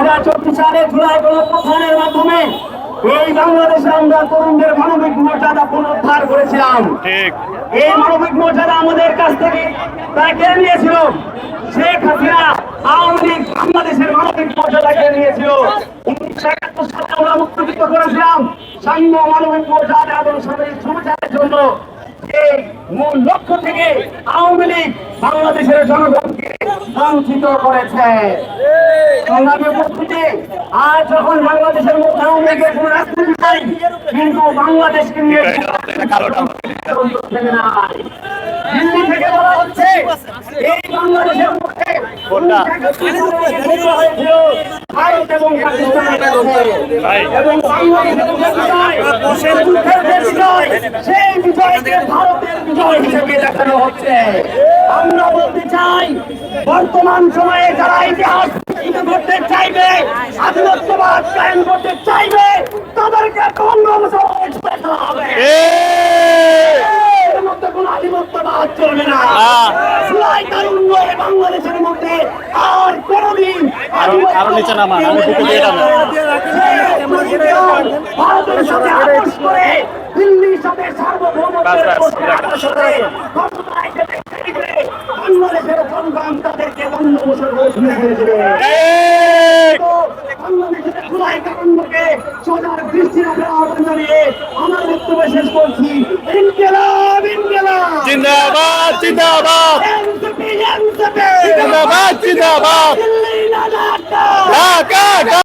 হাজার চব্বিশ সালে জুলাই গণপ্রধানের মাধ্যমে এই বাংলাদেশে আমরা তরুণদের মানবিক মর্যাদা পুনরুদ্ধার করেছিলাম। এই মানবিক মর্যাদা আমাদের কাছ থেকে তারা কেড়ে নিয়েছিল? শেখ হাসিনা। আওয়ামী লীগ বাংলাদেশের মানবিক মর্যাদা কেড়ে নিয়েছিল। উনিশশো একাত্তর সালে আমরা মুক্তিযুদ্ধ করেছিলাম। সাম্য মানবিক মর্যাদা এবং সামাজিক সমাচারের জন্য এই মূল লক্ষ্য থেকে আওয়ামী লীগ বাংলাদেশের জনগণকে বঞ্চিত করেছে। সংগ্রামী উপস্থিতি আজ যখন বাংলাদেশের মধ্যে আওয়ামী লীগের কোনো রাজনীতি নাই কিন্তু বাংলাদেশকে নিয়ে দিল্লি থেকে বলা হচ্ছে এই বাংলাদেশের মধ্যে ভারত এবং পাকিস্তানের মধ্যে। ভাই। এবং বাংলাদেশের সেই যুদ্ধের বিজয়, সেই বিজয়কে ভারতের বিজয় হিসেবে দেখানো হচ্ছে আমরা বলতে চাই বর্তমান সময়ে যারা ইতিহাস বিকৃত করতে চাইবে আধিপত্যবাদ কায়েম করতে চাইবে তাদেরকে ছুঁড়ে হবে এর আধিপত্যবাদ চলবে না। আহ। তারুণ্য বাংলাদেশের মধ্যে আর কোনোদিন আরো- নিচে নামান, আমি বুকে দিয়ে ভারতের সাথে আপোষ করে দিল্লির সাথে সার্বভৌমত্বের বাংলাদেশের বঙ্গোপসাগরে ছুঁড়ে ফেলে দেবে। বাংলাদেশের জুলাই তারুণ্যকে সজাগ দৃষ্টি রাখার আহ্বান জানিয়ে আমার বক্তব্য শেষ করছি। ইনকেলাব ইনকেলাব। জিন্দাবাদ জিন্দাবাদ। জিন্দাবাদ জিন্দাবাদ।